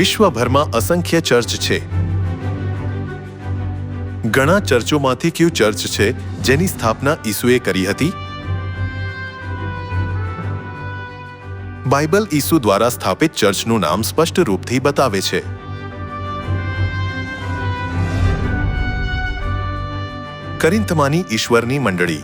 વિશ્વભરમાં અસંખ્ય ચર્ચ છે. ઘણા ચર્ચોમાંથી કયું ચર્ચ છે જેની સ્થાપના ઈસુએ કરી હતી? બાઇબલ ઈસુ દ્વારા સ્થાપિત ચર્ચનું નામ સ્પષ્ટ રૂપથી બતાવે છે. કરિંથમાની ઈશ્વરની મંડળી.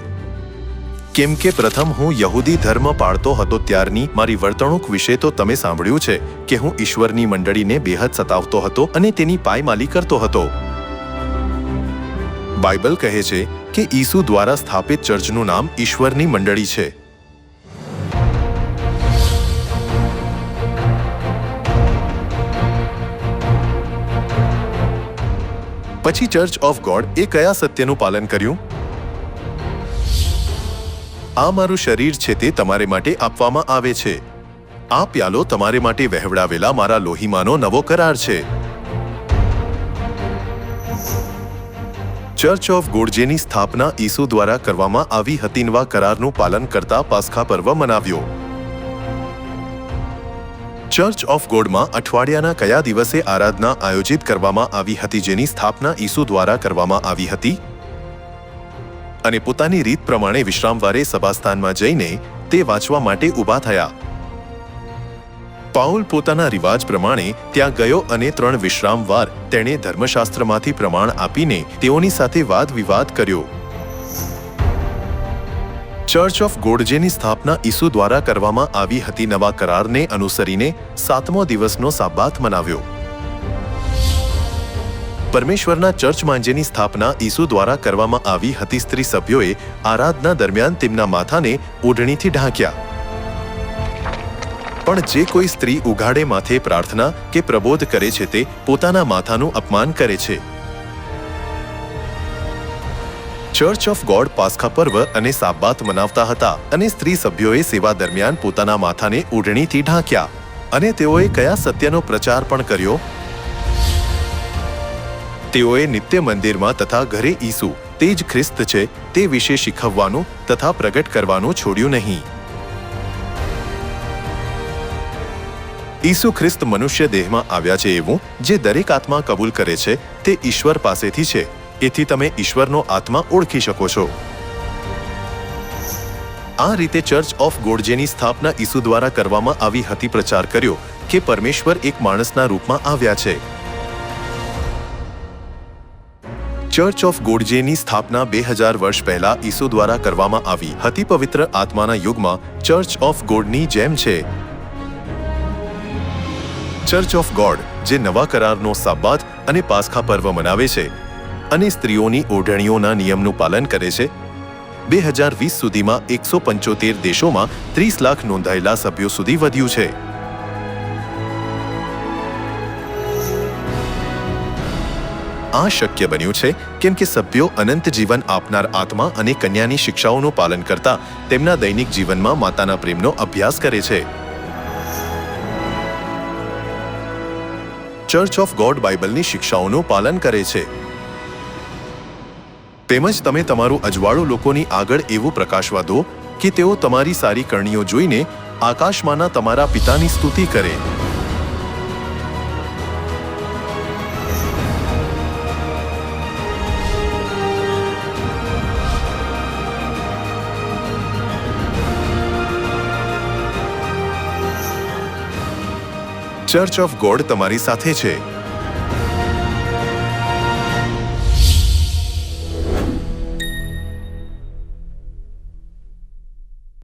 કેમ કે પ્રથમ હું યહૂદી ધર્મ પાળતો હતો ત્યારની મારી વર્તણૂક વિશે તો તમે સાંભળ્યું છે કે હું ઈશ્વરની મંડળીને બેહદ સતાવતો હતો અને તેની પાયમાલી કરતો હતો. બાઇબલ કહે છે કે ઈસુ દ્વારા સ્થાપિત ચર્ચનું નામ ઈશ્વરની મંડળી છે. પછી ચર્ચ ઓફ ગોડ એ કયા સત્યનું પાલન કર્યું? આ મારું શરીર છે તે તમારે માટે આપવામાં આવે છે. આ પ્યાલો તમારે માટે વહેવડાવેલા મારા લોહીમાંનો નવો કરાર છે. ચર્ચ ઓફ ગોડજેની સ્થાપના ઈસુ દ્વારા કરવામાં આવી હતી નવા કરારનું પાલન કરતા પાસ્ખા પર્વ મનાવ્યો. ચર્ચ ઓફ ગોડમાં અઠવાડિયાના કયા દિવસે આરાધના આયોજિત કરવામાં આવી હતી જેની સ્થાપના ઈસુ દ્વારા કરવામાં આવી હતી? અને પોતાની રીત પ્રમાણે વિશ્રામવારે સભાસ્થાનમાં જઈને તે વાંચવા માટે ઊભા થયા. પાઉલ પોતાના રિવાજ પ્રમાણે ત્યાં ગયો અને ત્રણ વિશ્રામવાર તેણે ધર્મશાસ્ત્રમાંથી પ્રમાણ આપીને તેઓની સાથે વાદ વિવાદ કર્યો. ચર્ચ ઓફ ગોડજેની સ્થાપના ઈસુ દ્વારા કરવામાં આવી હતી નવા કરારને અનુસરીને સાતમો દિવસનો સાબાત મનાવ્યો. પરમેશ્વરના ચર્ચ માંજેની સ્થાપના ઈસુ દ્વારા કરવામાં આવી હતી સ્ત્રી સભ્યોએ આરાધના દરમિયાન તેમના માથાને ઓઢણીથી ઢાંક્યા. પણ જે કોઈ સ્ત્રી ઉઘાડે માથે પ્રાર્થના કે પ્રબોધ કરે છે તે પોતાના માથાનું અપમાન કરે છે. ચર્ચ ઓફ ગોડ પાસ્ખા પર્વ અને સાબાત મનાવતા હતા અને સ્ત્રી સભ્યોએ સેવા દરમિયાન પોતાના માથાને ઓઢણીથી ઢાંક્યા અને તેઓએ કયા સત્યનો પ્રચાર પણ કર્યો? તેઓએ નિત્ય મંદિરમાં તથા ઘરે ઈસુ, તે જ ખ્રિસ્ત છે, તે વિશે શીખવવાનું તથા પ્રગટ કરવાનું છોડ્યું નહીં. ઈસુ ખ્રિસ્ત મનુષ્ય દેહમાં આવ્યા છે એવું, જે દરેક આત્મા કબૂલ કરે છે, તે ઈશ્વર પાસેથી છે. એથી તમે ઈશ્વરનો આત્મા ઓળખી શકો છો. આ રીતે ચર્ચ ઓફ ગોડજેની સ્થાપના ઈસુ દ્વારા કરવામાં આવી હતી પ્રચાર કર્યો કે પરમેશ્વર એક માણસના રૂપમાં આવ્યા છે. ચર્ચ ઓફ ગોડજેની સ્થાપના બે હજાર વર્ષ પહેલા ઈસુ દ્વારા કરવામાં આવી. હતી પવિત્ર આત્માના યુગમાં ચર્ચ ઓફ ગોડની જેમ છે. ચર્ચ ઓફ ગોડ જે નવા કરારનો સાબાત અને પાસ્ખા પર્વ મનાવે છે અને સ્ત્રીઓની ઓઢણીઓના નિયમનું પાલન કરે છે. બે હજાર વીસ સુધીમાં એકસો પંચોતેર દેશોમાં ત્રીસ લાખ નોંધાયેલા સભ્યો સુધી વધ્યું છે. આ શક્ય બન્યું છે કેમ કે સભ્યો અનંત જીવન આપનાર આત્મા અને કન્યાની શિક્ષાઓનું પાલન કરતા તેમના દૈનિક જીવનમાં માતાના પ્રેમનો અભ્યાસ કરે છે. ચર્ચ ઓફ ગોડ બાઇબલની શિક્ષાઓનું પાલન કરે છે. તેમજ તમે તમારું અજવાળું લોકોની આગળ એવું પ્રકાશવા દો કે તેઓ તમારી સારી કરણીઓ જોઈને આકાશમાંના તમારા પિતાની સ્તુતિ કરે. ચર્ચ ઓફ ગોડ તમારી સાથે છે.